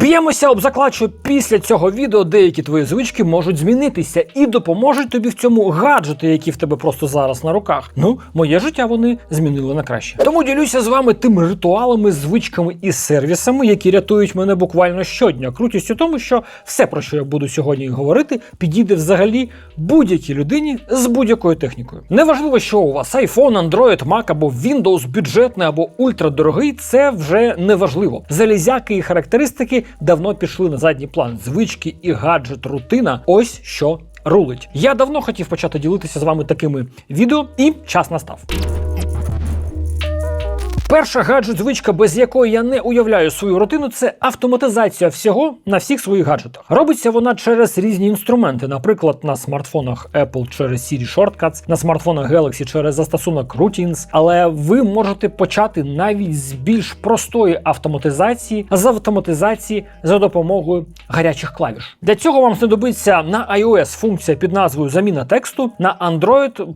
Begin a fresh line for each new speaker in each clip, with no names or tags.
Б'ємося об заклад, що після цього відео деякі твої звички можуть змінитися і допоможуть тобі в цьому гаджети, які в тебе просто зараз на руках. Ну, моє життя вони змінили на краще. Тому ділюся з вами тими ритуалами, звичками і сервісами, які рятують мене буквально щодня. Крутість у тому, що все, про що я буду сьогодні говорити, підійде взагалі будь-якій людині з будь-якою технікою. Неважливо, що у вас iPhone, Android, Mac або Windows, бюджетний або ультрадорогий, це вже не важливо. Залізяки і характеристики давно пішли на задній план. Звички і гаджет, рутина ось що рулить. Я давно хотів почати ділитися з вами такими відео, і час настав. Перша гаджет-звичка, без якої я не уявляю свою рутину, це автоматизація всього на всіх своїх гаджетах. Робиться вона через різні інструменти, наприклад, на смартфонах Apple через Siri Shortcuts, на смартфонах Galaxy через застосунок Routines. Але ви можете почати навіть з більш простої автоматизації, з автоматизації за допомогою гарячих клавіш. Для цього вам знадобиться на iOS функція під назвою Заміна тексту, на Android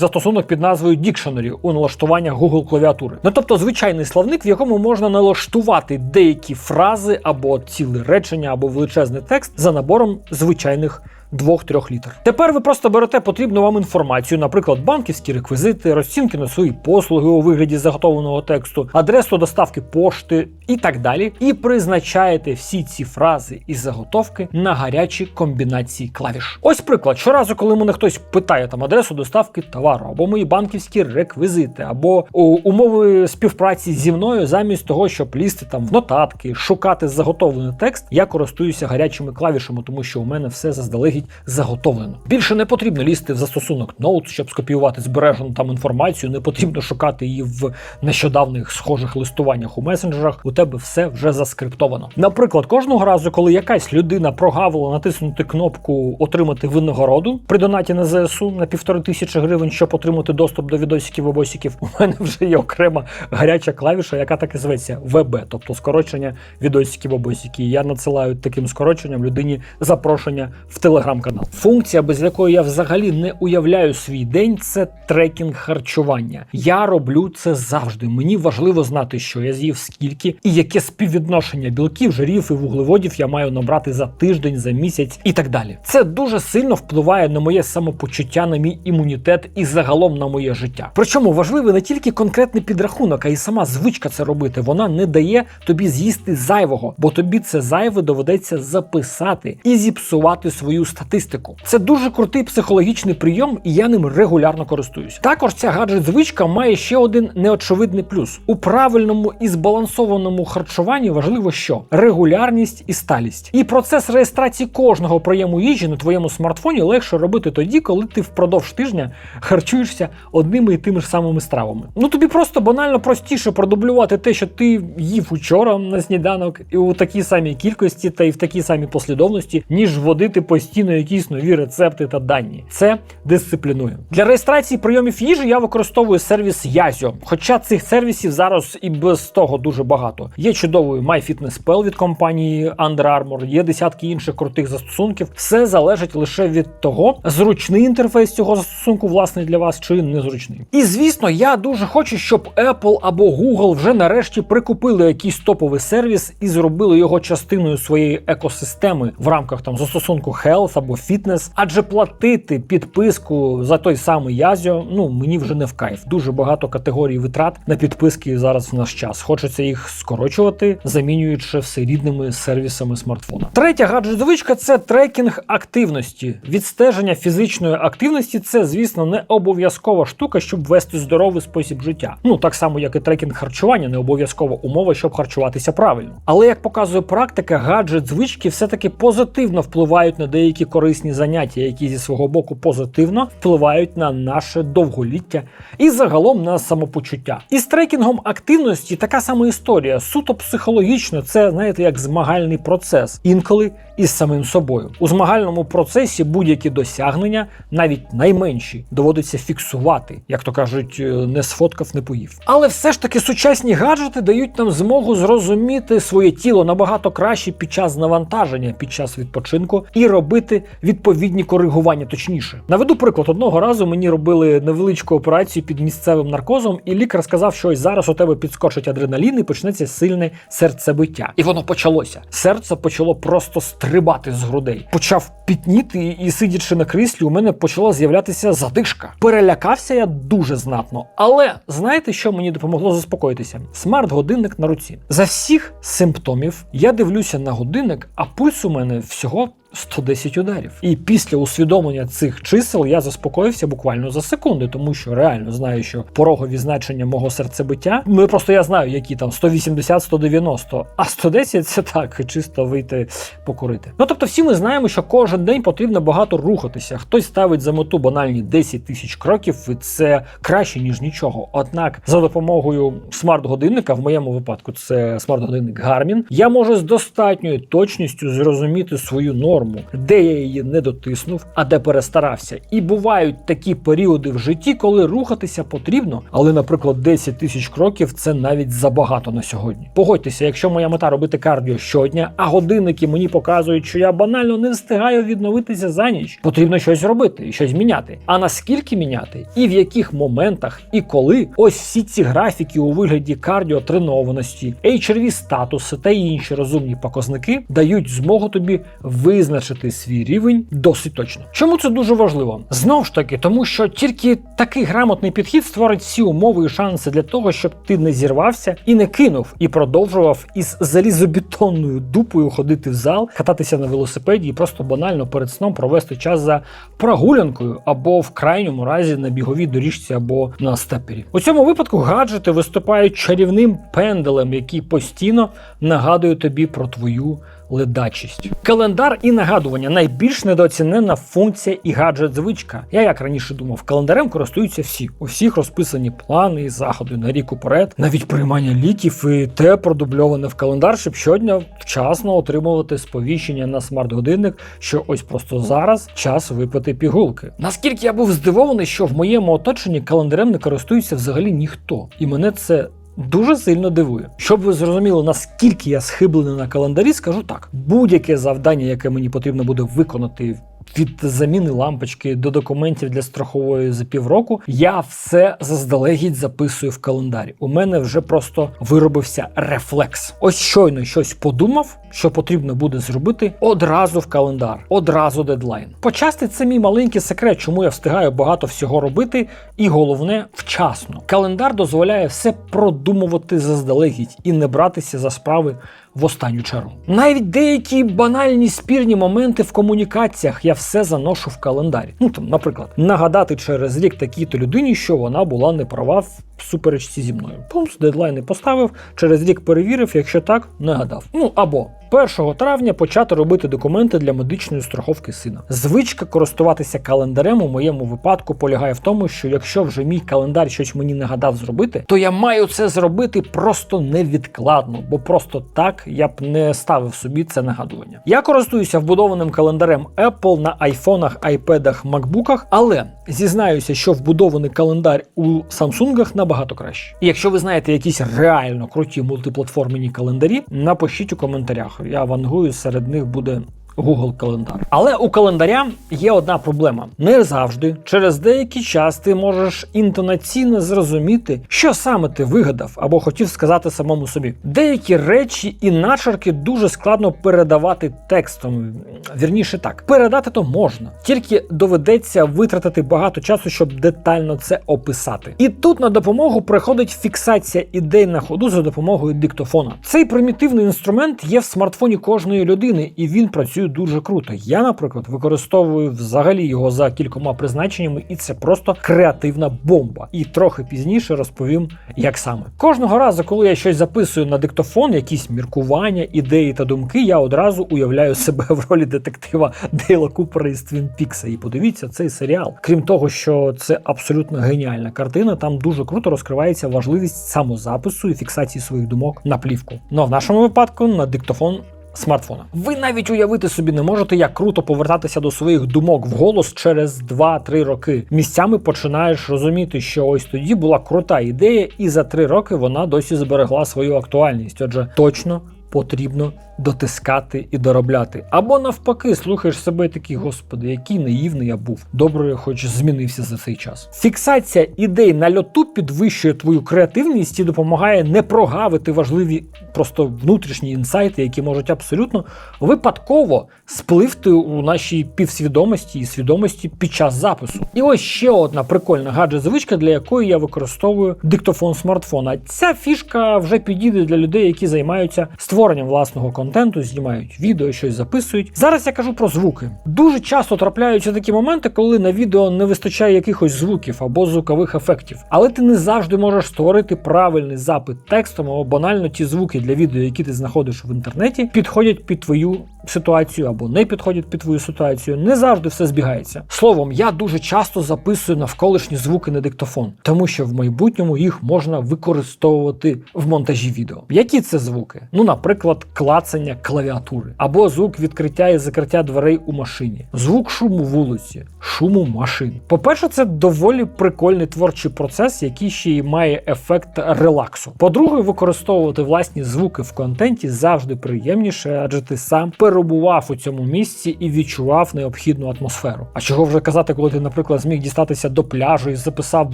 застосунок під назвою Dictionary у налаштуваннях Google клавіатури. Ну тобто звичайний словник, в якому можна налаштувати деякі фрази або ціле речення, або величезний текст за набором звичайних. Двох-трьох літер. Тепер ви просто берете потрібну вам інформацію, наприклад, банківські реквізити, розцінки на свої послуги у вигляді заготовленого тексту, адресу доставки пошти і так далі. І призначаєте всі ці фрази і заготовки на гарячі комбінації клавіш. Ось приклад: щоразу, коли мене хтось питає там адресу доставки товару, або мої банківські реквізити, або умови співпраці зі мною, замість того, щоб лізти там в нотатки, шукати заготовлений текст, я користуюся гарячими клавішами, тому що у мене все заздалегідь заготовлено. Більше не потрібно лізти в застосунок Notes, щоб скопіювати збережену там інформацію. Не потрібно шукати її в нещодавних схожих листуваннях у месенджерах. У тебе все вже заскриптовано. Наприклад, кожного разу, коли якась людина прогавила натиснути кнопку Отримати винагороду при донаті на ЗСУ на півтори тисячі гривень, щоб отримати доступ до відосиків і босиків, у мене вже є окрема гаряча клавіша, яка так і зветься ВБ, тобто скорочення відосиків босики. Я надсилаю таким скороченням людині запрошення в телеграм-канал. Функція, без якої я взагалі не уявляю свій день, це трекінг харчування. Я роблю це завжди. Мені важливо знати, що я з'їв скільки і яке співвідношення білків, жирів і вуглеводів я маю набрати за тиждень, за місяць і так далі. Це дуже сильно впливає на моє самопочуття, на мій імунітет і загалом на моє життя. Причому важливий не тільки конкретний підрахунок, а й сама звичка це робити. Вона не дає тобі з'їсти зайвого, бо тобі це зайве доведеться записати і зіпсувати свою статистику. Це дуже крутий психологічний прийом, і я ним регулярно користуюсь. Також ця гаджет-звичка має ще один неочевидний плюс: у правильному і збалансованому харчуванні важливо, що регулярність і сталість. І процес реєстрації кожного прийому їжі на твоєму смартфоні легше робити тоді, коли ти впродовж тижня харчуєшся одними і тими ж самими стравами. Ну тобі просто банально простіше продублювати те, що ти їв учора на сніданок, і у такій самій кількості та й в такій самій послідовності, ніж вводити постійно якісь нові рецепти та дані. Це дисциплінує. Для реєстрації прийомів їжі я використовую сервіс Yazio, хоча цих сервісів зараз і без того дуже багато. Є чудовий MyFitnessPal від компанії Under Armour, є десятки інших крутих застосунків. Все залежить лише від того, зручний інтерфейс цього застосунку, власне, для вас чи незручний. І звісно, я дуже хочу, щоб Apple або Google вже нарешті прикупили якийсь топовий сервіс і зробили його частиною своєї екосистеми в рамках там застосунку Health або Fitness. Адже платити підписку за той самий Yazio, ну мені вже не в кайф. Дуже багато категорій витрат на підписки зараз в наш час. Хочеться їх скорочувати, замінюючи все рідними сервісами смартфона. Третя гаджет-звичка це трекінг активності. Відстеження фізичної активності це, звісно, не обов'язкова штука, щоб вести здоровий спосіб життя. Ну так само, як і трекінг харчування, не обов'язкова умова, щоб харчуватися правильно. Але як показує практика, гаджет-звички все-таки позитивно впливають на деякі корисні заняття, які зі свого боку позитивно впливають на наше довголіття і загалом на самопочуття. І з трекінгом активності така сама історія, суто психологічно, це знаєте, як змагальний процес. Інколи із самим собою. У змагальному процесі будь-які досягнення, навіть найменші, доводиться фіксувати, як то кажуть, е, не сфоткав, не поїв. Але все ж таки сучасні гаджети дають нам змогу зрозуміти своє тіло набагато краще під час навантаження, під час відпочинку і робити відповідні коригування точніше. Наведу приклад одного разу мені робили невеличку операцію під місцевим наркозом, і лікар сказав, що ось зараз у тебе підскочить адреналін і почнеться сильне серцебиття. І воно почалося. Серце почало просто стрибати з грудей. Почав пітніти, і сидячи на кріслі, у мене почала з'являтися задишка. Перелякався я дуже знатно. Але знаєте, що мені допомогло заспокоїтися? Смарт-годинник на руці. За всіх симптомів я дивлюся на годинник, а пульс у мене всього. 110 ударів. І після усвідомлення цих чисел я заспокоївся буквально за секунди, тому що реально знаю, що порогові значення мого серцебиття. Ну просто я знаю, які там 180-190, а 110 це так, чисто вийти покурити. Ну тобто, всі ми знаємо, що кожен день потрібно багато рухатися. Хтось ставить за мету банальні 10 тисяч кроків, і це краще ніж нічого. Однак, за допомогою смарт-годинника, в моєму випадку, це смарт-годинник Garmin, я можу з достатньою точністю зрозуміти свою норму норму, де я її не дотиснув, а де перестарався. І бувають такі періоди в житті, коли рухатися потрібно, але, наприклад, 10 тисяч кроків це навіть забагато на сьогодні. Погодьтеся, якщо моя мета робити кардіо щодня, а годинники мені показують, що я банально не встигаю відновитися за ніч, потрібно щось робити і щось міняти. А наскільки міняти, і в яких моментах, і коли ось всі ці графіки у вигляді кардіотренованості, HRV статуси та інші розумні показники дають змогу тобі визначити визначити свій рівень досить точно. Чому це дуже важливо? Знову ж таки, тому що тільки такий грамотний підхід створить всі умови і шанси для того, щоб ти не зірвався і не кинув, і продовжував із залізобетонною дупою ходити в зал, кататися на велосипеді і просто банально перед сном провести час за прогулянкою або в крайньому разі на біговій доріжці або на степері. У цьому випадку гаджети виступають чарівним пенделем, який постійно нагадує тобі про твою ледачість. Календар і нагадування найбільш недооцінена функція і гаджет звичка. Я як раніше думав, календарем користуються всі. У всіх розписані плани і заходи на рік уперед, навіть приймання ліків і те продубльоване в календар, щоб щодня вчасно отримувати сповіщення на смарт-годинник, що ось просто зараз час випити пігулки. Наскільки я був здивований, що в моєму оточенні календарем не користується взагалі ніхто, і мене це дуже сильно дивує. Щоб ви зрозуміли, наскільки я схиблений на календарі, скажу так: будь-яке завдання, яке мені потрібно буде виконати. Від заміни лампочки до документів для страхової за півроку, я все заздалегідь записую в календарі. У мене вже просто виробився рефлекс. Ось щойно щось подумав, що потрібно буде зробити одразу в календар, одразу дедлайн. Почасти це мій маленький секрет, чому я встигаю багато всього робити, і головне вчасно. Календар дозволяє все продумувати заздалегідь і не братися за справи в останню чергу. Навіть деякі банальні спірні моменти в комунікаціях я все заношу в календарі. Ну там, наприклад, нагадати через рік такій-то людині, що вона була не права в суперечці зі мною. Пумс, дедлайни поставив, через рік перевірив, якщо так, нагадав. Ну або 1 травня почати робити документи для медичної страховки сина. Звичка користуватися календарем у моєму випадку полягає в тому, що якщо вже мій календар щось мені нагадав зробити, то я маю це зробити просто невідкладно, бо просто так я б не ставив собі це нагадування. Я користуюся вбудованим календарем Apple на айфонах, айпедах, макбуках, але зізнаюся, що вбудований календар у Самсунгах набагато краще. І якщо ви знаєте якісь реально круті мультиплатформені календарі, напишіть у коментарях. Я вангую, серед них буде Google календар. Але у календаря є одна проблема: не завжди, через деякий час ти можеш інтонаційно зрозуміти, що саме ти вигадав або хотів сказати самому собі. Деякі речі і начерки дуже складно передавати текстом. Вірніше так, передати то можна, тільки доведеться витратити багато часу, щоб детально це описати. І тут на допомогу приходить фіксація ідей на ходу за допомогою диктофона. Цей примітивний інструмент є в смартфоні кожної людини, і він працює дуже круто. Я, наприклад, використовую взагалі його за кількома призначеннями, і це просто креативна бомба. І трохи пізніше розповім, як саме. Кожного разу, коли я щось записую на диктофон, якісь міркування, ідеї та думки, я одразу уявляю себе в ролі детектива Дейла Купера із Твін Пікса. І подивіться цей серіал. Крім того, що це абсолютно геніальна картина, там дуже круто розкривається важливість самозапису і фіксації своїх думок на плівку. Ну а в нашому випадку на диктофон смартфона. Ви навіть уявити собі не можете, як круто повертатися до своїх думок в голос через 2-3 роки. Місцями починаєш розуміти, що ось тоді була крута ідея, і за 3 роки вона досі зберегла свою актуальність. Отже, точно потрібно дотискати і доробляти. Або навпаки, слухаєш себе такий, господи, який наївний я був. Добре, хоч змінився за цей час. Фіксація ідей на льоту підвищує твою креативність і допомагає не прогавити важливі просто внутрішні інсайти, які можуть абсолютно випадково спливти у нашій півсвідомості і свідомості під час запису. І ось ще одна прикольна гаджет-звичка, для якої я використовую диктофон смартфона. Ця фішка вже підійде для людей, які займаються створенням власного контенту, знімають відео, щось записують. Зараз я кажу про звуки. Дуже часто трапляються такі моменти, коли на відео не вистачає якихось звуків або звукових ефектів. Але ти не завжди можеш створити правильний запит текстом або банально ті звуки для відео, які ти знаходиш в інтернеті, підходять під твою ситуацію або не підходять під твою ситуацію. Не завжди все збігається. Словом, я дуже часто записую навколишні звуки на диктофон, тому що в майбутньому їх можна використовувати в монтажі відео. Які це звуки? Ну, наприклад, клацання клавіатури, або звук відкриття і закриття дверей у машині, звук шуму вулиці, шуму машин. По-перше, це доволі прикольний творчий процес, який ще й має ефект релаксу. По-друге, використовувати власні звуки в контенті завжди приємніше, адже ти сам перебував у цьому місці і відчував необхідну атмосферу. А чого вже казати, коли ти, наприклад, зміг дістатися до пляжу і записав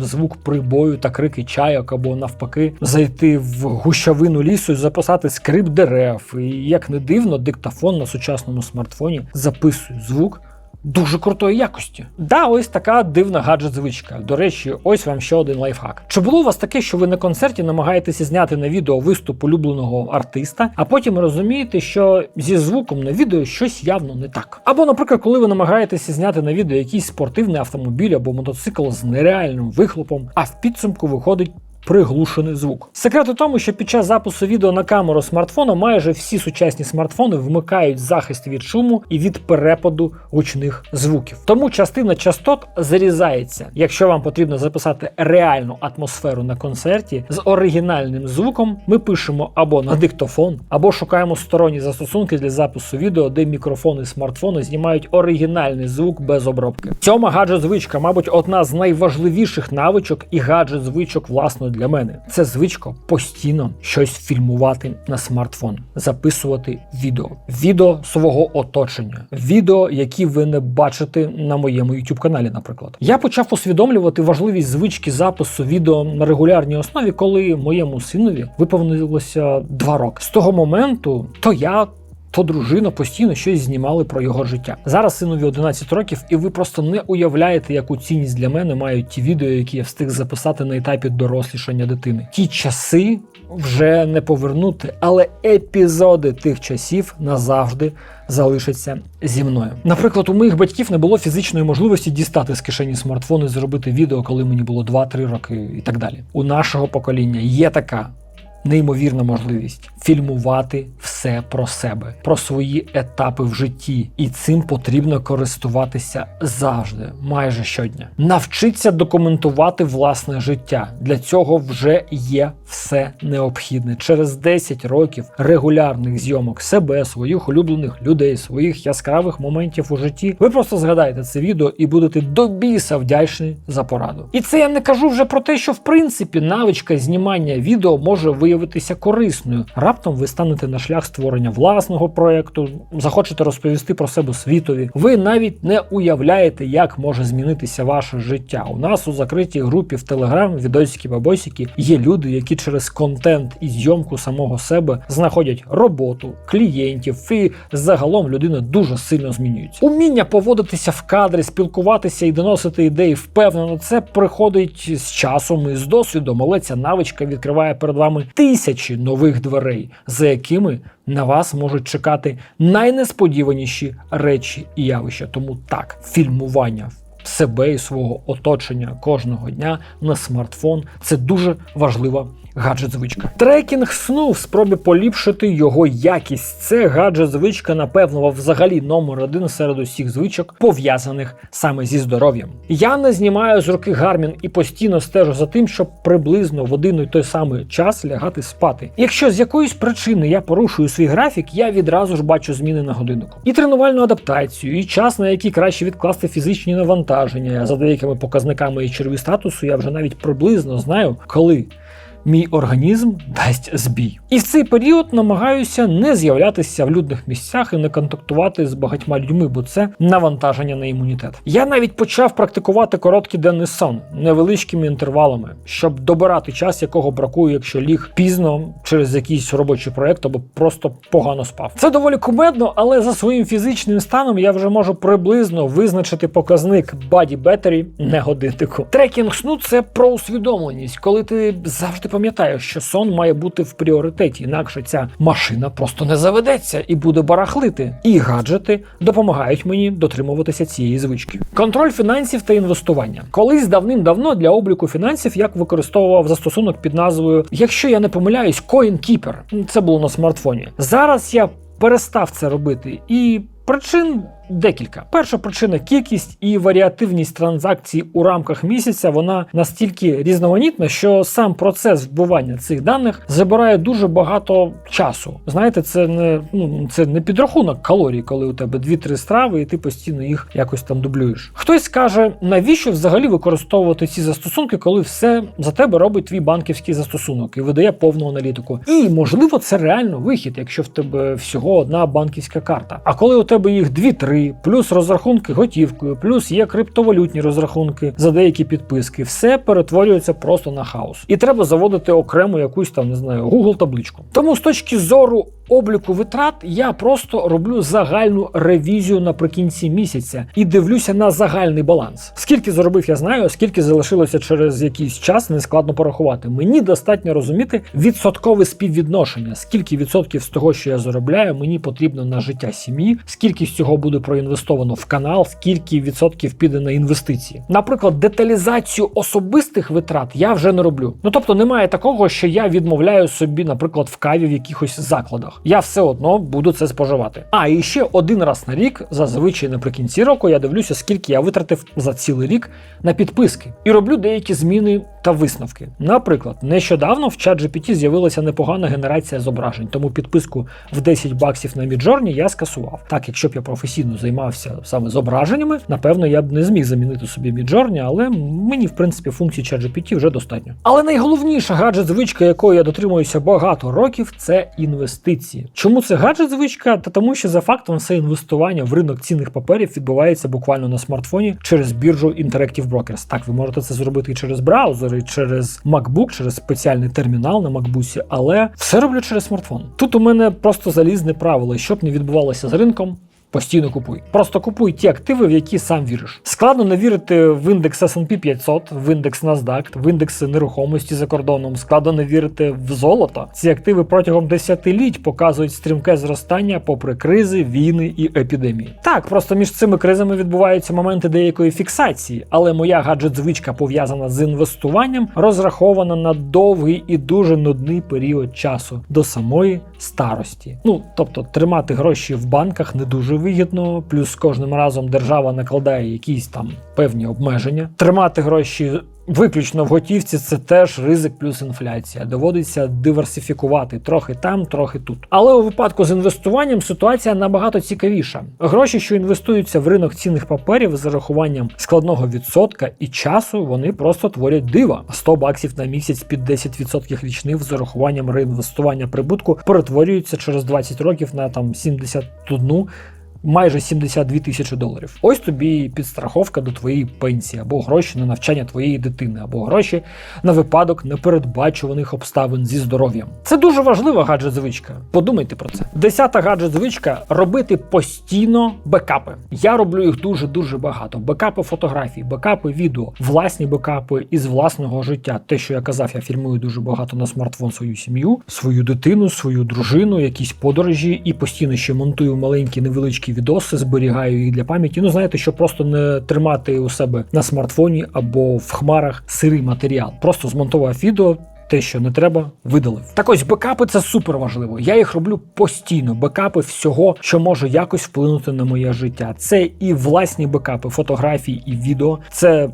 звук прибою та крики чайок, або навпаки, зайти в гущавину лісу і записати скрип дерев. І як не дивно, диктофон на сучасному смартфоні записує звук. Дуже крутої якості. Да, ось така дивна гаджет-звичка. До речі, ось вам ще один лайфхак. Чи було у вас таке, що ви на концерті намагаєтеся зняти на відео виступ улюбленого артиста, а потім розумієте, що зі звуком на відео щось явно не так? Або, наприклад, коли ви намагаєтеся зняти на відео якийсь спортивний автомобіль або мотоцикл з нереальним вихлопом, а в підсумку виходить приглушений звук. Секрет у тому, що під час запису відео на камеру смартфона майже всі сучасні смартфони вмикають захист від шуму і від перепаду гучних звуків. Тому частина частот зарізається. Якщо вам потрібно записати реальну атмосферу на концерті з оригінальним звуком, ми пишемо або на диктофон, або шукаємо сторонні застосунки для запису відео, де мікрофони смартфону знімають оригінальний звук без обробки. Цьома гаджет-звичка, мабуть, одна з найважливіших навичок і гаджет-звичок власної для мене. Це звичка постійно щось фільмувати на смартфон, записувати відео, відео свого оточення, відео, які ви не бачите на моєму youtube каналі, наприклад. Я почав усвідомлювати важливість звички запису відео на регулярній основі, коли моєму синові виповнилося два роки. З того моменту то я. То дружина постійно щось знімали про його життя. Зараз синові 11 років, і ви просто не уявляєте, яку цінність для мене мають ті відео, які я встиг записати на етапі дорослішання дитини. Ті часи вже не повернути, але епізоди тих часів назавжди залишаться зі мною. Наприклад, у моїх батьків не було фізичної можливості дістати з кишені смартфон і зробити відео, коли мені було 2-3 роки, і так далі. У нашого покоління є така неймовірна можливість фільмувати все про себе, про свої етапи в житті, і цим потрібно користуватися завжди, майже щодня. Навчиться документувати власне життя. Для цього вже є все необхідне. Через 10 років регулярних зйомок себе, своїх улюблених людей, своїх яскравих моментів у житті. Ви просто згадаєте це відео і будете до біса вдячні за пораду. І це я не кажу вже про те, що в принципі навичка знімання відео може виявитися корисною. Раптом ви станете на шлях створення власного проекту, захочете розповісти про себе світові. Ви навіть не уявляєте, як може змінитися ваше життя. У нас у закритій групі в Телеграм, відосики бабосики, є люди, які через контент і зйомку самого себе знаходять роботу, клієнтів, і загалом людина дуже сильно змінюється. Уміння поводитися в кадрі, спілкуватися і доносити ідеї впевнено, це приходить з часом і з досвідом, але ця навичка відкриває перед вами тисячі нових дверей, за якими на вас можуть чекати найнесподіваніші речі і явища. Тому так, фільмування себе і свого оточення кожного дня на смартфон. Це дуже важлива гаджет-звичка. Трекінг сну в спробі поліпшити його якість. Це гаджет-звичка, напевно, взагалі номер один серед усіх звичок, пов'язаних саме зі здоров'ям. Я не знімаю з руки Гармін і постійно стежу за тим, щоб приблизно в один і той самий час лягати спати. Якщо з якоїсь причини я порушую свій графік, я відразу ж бачу зміни на годиннику. І тренувальну адаптацію, і час, на який краще відкласти фізичні навантаження. За деякими показниками і черві статусу, я вже навіть приблизно знаю, коли мій організм дасть збій. І в цей період намагаюся не з'являтися в людних місцях і не контактувати з багатьма людьми, бо це навантаження на імунітет. Я навіть почав практикувати короткий денний сон невеличкими інтервалами, щоб добирати час, якого бракує, якщо ліг пізно через якийсь робочий проект або просто погано спав. Це доволі кумедно, але за своїм фізичним станом я вже можу приблизно визначити показник Body Battery на годиннику. Трекінг сну це про усвідомленість, коли ти завжди пам'ятаєш, що сон має бути в пріоритеті, інакше ця машина просто не заведеться і буде барахлити. І гаджети допомагають мені дотримуватися цієї звички. Контроль фінансів та інвестування. Колись давним-давно для обліку фінансів я використовував застосунок під назвою, якщо я не помиляюсь, CoinKeeper. Це було на смартфоні. Зараз я перестав це робити і. Причин декілька. Перша причина кількість і варіативність транзакцій у рамках місяця вона настільки різноманітна, що сам процес вбивання цих даних забирає дуже багато часу. Знаєте, це не ну це не підрахунок калорій, коли у тебе 2-3 страви, і ти постійно їх якось там дублюєш. Хтось скаже, навіщо взагалі використовувати ці застосунки, коли все за тебе робить твій банківський застосунок і видає повну аналітику. І можливо, це реально вихід, якщо в тебе всього одна банківська карта. А коли у тебе їх 2-3, плюс розрахунки готівкою, плюс є криптовалютні розрахунки за деякі підписки, все перетворюється просто на хаос. І треба заводити окремо якусь там не знаю Google табличку. Тому з точки зору обліку витрат я просто роблю загальну ревізію наприкінці місяця і дивлюся на загальний баланс. Скільки заробив, я знаю, скільки залишилося через якийсь час, не складно порахувати. Мені достатньо розуміти відсоткове співвідношення, скільки відсотків з того, що я заробляю, мені потрібно на життя сім'ї, скільки з цього буде проінвестовано в канал, скільки відсотків піде на інвестиції. Наприклад, деталізацію особистих витрат я вже не роблю. Ну тобто немає такого, що я відмовляю собі, наприклад, в каві в якихось закладах. Я все одно буду це споживати. А і ще один раз на рік, зазвичай наприкінці року, я дивлюся, скільки я витратив за цілий рік на підписки і роблю деякі зміни та висновки. Наприклад, нещодавно в ChatGPT з'явилася непогана генерація зображень, тому підписку в 10 баксів на Midjourney я скасував. Так, якщо б я професійно займався саме зображеннями, напевно, я б не зміг замінити собі Midjourney, але мені, в принципі, функцій ChatGPT вже достатньо. Але найголовніша гаджет-звичка, якої я дотримуюся багато років, це інвестиції. Чому це гаджет-звичка? Та тому, що за фактом все інвестування в ринок цінних паперів відбувається буквально на смартфоні через біржу Interactive Brokers. Так, ви можете це зробити і через браузер, і через MacBook, через спеціальний термінал на MacBook, але все роблю через смартфон. Тут у мене просто залізне правило, щоб не відбувалося з ринком. Постійно купуй. Просто купуй ті активи, в які сам віриш. Складно не вірити в індекс S&P 500, в індекс NASDAQ, в індекси нерухомості за кордоном. Складно не вірити в золото. Ці активи протягом десятиліть показують стрімке зростання попри кризи, війни і епідемії. Так, просто між цими кризами відбуваються моменти деякої фіксації, але моя гаджет-звичка пов'язана з інвестуванням, розрахована на довгий і дуже нудний період часу до самої старості. Ну тобто тримати гроші в банках не дуже вигідно, плюс кожним разом держава накладає якісь там певні обмеження. Тримати гроші. Виключно в готівці це теж ризик плюс інфляція. Доводиться диверсифікувати трохи там, трохи тут. Але у випадку з інвестуванням ситуація набагато цікавіша. Гроші, що інвестуються в ринок цінних паперів з зарахуванням складного відсотка і часу, вони просто творять дива. 100 баксів на місяць під 10% річних з зарахуванням реінвестування прибутку перетворюються через 20 років на там 71 майже 72 тисячі доларів. Ось тобі підстраховка до твоєї пенсії, або гроші на навчання твоєї дитини, або гроші на випадок непередбачуваних обставин зі здоров'ям. Це дуже важлива гаджет-звичка. Подумайте про це. Десята гаджет-звичка робити постійно бекапи. Я роблю їх дуже дуже багато. Бекапи фотографій, бекапи відео, власні бекапи із власного життя. Те, що я казав, я фільмую дуже багато на смартфон свою сім'ю, свою дитину, свою дружину, якісь подорожі, і постійно ще монтую маленькі невеличкі короткі відоси, зберігаю їх для пам'яті. Ну знаєте, щоб просто не тримати у себе на смартфоні або в хмарах сирий матеріал. Просто змонтував відео. Те, що не треба, видалив. Так ось бекапи це супер важливо. Я їх роблю постійно. Бекапи всього, що може якось вплинути на моє життя. Це і власні бекапи, фотографії і відео. Це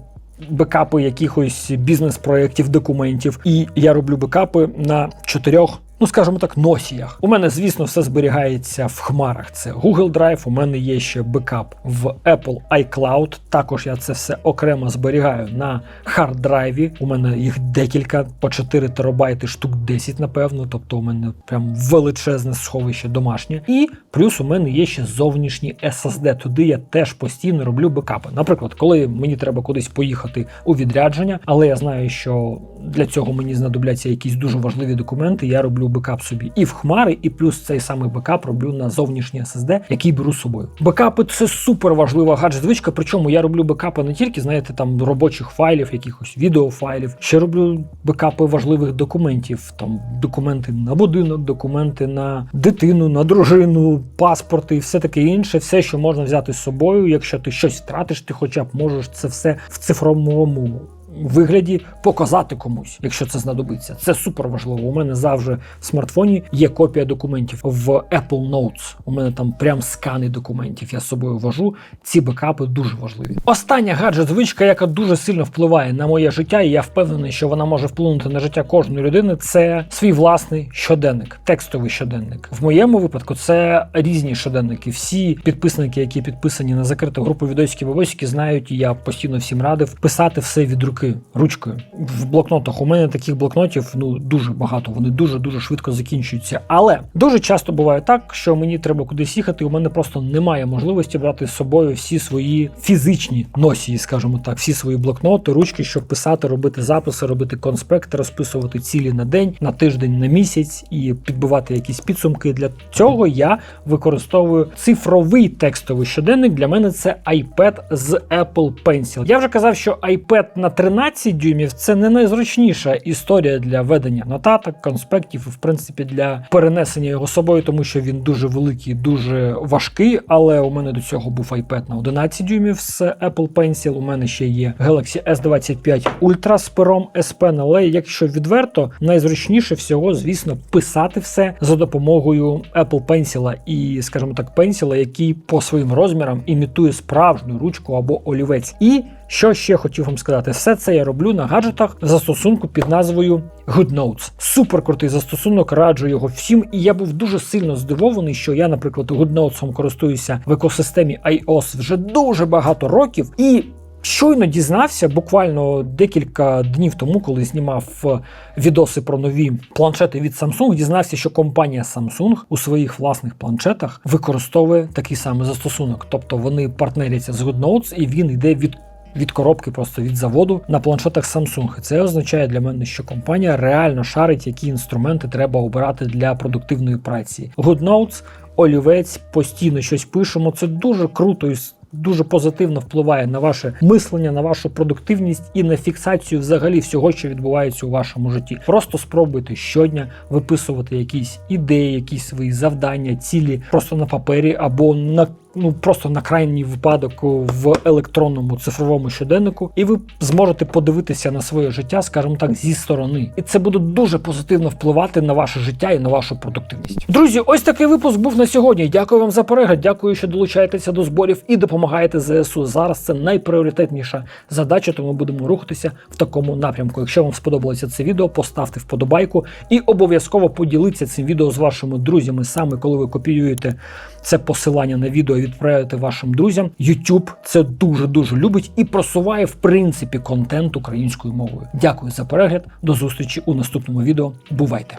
бекапи якихось бізнес-проєктів, документів. І я роблю бекапи на чотирьох. Ну, скажімо так, носіях. У мене, звісно, все зберігається в хмарах. Це Google Drive, у мене є ще бекап в Apple iCloud. Також я це все окремо зберігаю на харддрайві. У мене їх декілька по 4 терабайти, штук 10, напевно. Тобто у мене прям величезне сховище домашнє. І плюс у мене є ще зовнішній SSD. Туди я теж постійно роблю бекапи. Наприклад, коли мені треба кудись поїхати у відрядження, але я знаю, що для цього мені знадобляться якісь дуже важливі документи. Я роблю бекап собі і в хмари, і плюс цей самий бекап роблю на зовнішній SSD, який беру з собою. Бекапи це супер важлива гаджет-звичка. Причому я роблю бекапи не тільки, знаєте, там робочих файлів, якихось відеофайлів. Ще роблю бекапи важливих документів. Там документи на будинок, документи на дитину, на дружину, паспорти і все таке інше. Все, що можна взяти з собою. Якщо ти щось втратиш, ти хоча б можеш це все в цифровому вигляді показати комусь, якщо це знадобиться. Це супер важливо. У мене завжди в смартфоні є копія документів в Apple Notes. У мене там прям скани документів. Я з собою вожу. Ці бекапи дуже важливі. Остання гаджет-звичка, яка дуже сильно впливає на моє життя, і я впевнений, що вона може вплинути на життя кожної людини. Це свій власний щоденник, текстовий щоденник. В моєму випадку це різні щоденники. Всі підписники, які підписані на закриту групу відосики бабосики, знають, і я постійно всім радив писати все від руки ручкою в блокнотах. У мене таких блокнотів ну дуже багато. Вони дуже дуже швидко закінчуються. Але дуже часто буває так, що мені треба кудись їхати. У мене просто немає можливості брати з собою всі свої фізичні носії, скажімо так, всі свої блокноти, ручки, щоб писати, робити записи, робити конспекти, розписувати цілі на день, на тиждень, на місяць і підбивати якісь підсумки. Для цього я використовую цифровий текстовий щоденник. Для мене це iPad з Apple Pencil. Я вже казав, що iPad на 13 дюймів це не найзручніша історія для ведення нотаток, конспектів в принципі для перенесення його собою, тому що він дуже великий, дуже важкий. Але у мене до цього був iPad на 11 дюймів з Apple Pencil. У мене ще є Galaxy S25 Ultra з пером S Pen, але якщо відверто, найзручніше всього, звісно, писати все за допомогою Apple Pencil і, скажімо так, пенсіла, який по своїм розмірам імітує справжню ручку або олівець. І що ще хотів вам сказати, все це я роблю на гаджетах застосунку під назвою GoodNotes. Супер крутий застосунок, раджу його всім. І я був дуже сильно здивований, що я, наприклад, GoodNotes користуюся в екосистемі iOS вже дуже багато років. І Щойно дізнався буквально декілька днів тому, коли знімав відоси про нові планшети від Samsung, дізнався, що компанія Samsung у своїх власних планшетах використовує такий самий застосунок. Тобто вони партнеряться з GoodNotes і він йде від. Від коробки просто від заводу на планшетах Samsung. І Це означає для мене, що компанія реально шарить, які інструменти треба обирати для продуктивної праці. GoodNotes, олівець, постійно щось пишемо. Це дуже круто і дуже позитивно впливає на ваше мислення, на вашу продуктивність і на фіксацію взагалі всього, що відбувається у вашому житті. Просто спробуйте щодня виписувати якісь ідеї, якісь свої завдання, цілі просто на папері або на ну просто на крайній випадок в електронному цифровому щоденнику, і ви зможете подивитися на своє життя, скажімо так, зі сторони, і це буде дуже позитивно впливати на ваше життя і на вашу продуктивність. Друзі, ось такий випуск був на сьогодні. Дякую вам за перегляд. Дякую, що долучаєтеся до зборів і допомагаєте ЗСУ. Зараз це найпріоритетніша задача, тому будемо рухатися в такому напрямку. Якщо вам сподобалося це відео, поставте вподобайку і обов'язково поділіться цим відео з вашими друзями саме коли ви копіюєте це посилання на відео відправити вашим друзям. YouTube це дуже дуже любить і просуває в принципі контент українською мовою. Дякую за перегляд. До зустрічі у наступному відео. Бувайте!